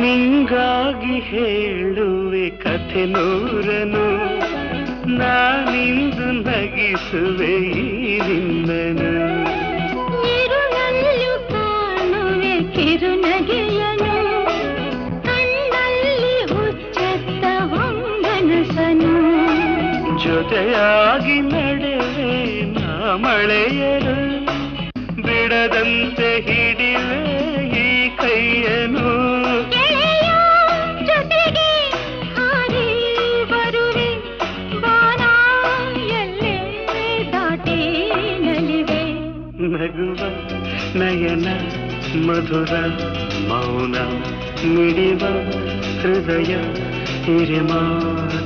ನಿಂಗಾಗಿ ಹೇಳುವೆ ಕಥೆ ನೂರನು. ನಾನಿಂದು ನಗಿಸುವೆ ಈ ನಿನ್ನನು. ಕಾಣುವೆ ಕಿರುನಗೆಯನು. ಕಣ್ಣಲ್ಲಿ ಹುಚ್ಚೆತ್ತ ಹೊಂಗನಸನು ಜೊತೆಯಾಗಿ ನಡೆವೆ ನಾ ಮಳೆಯರು. ಬಿಡದಂತೆ ಹಿಡಿವೆ भगव नयन मधुर मौन मिडिव हृदय हिरमाते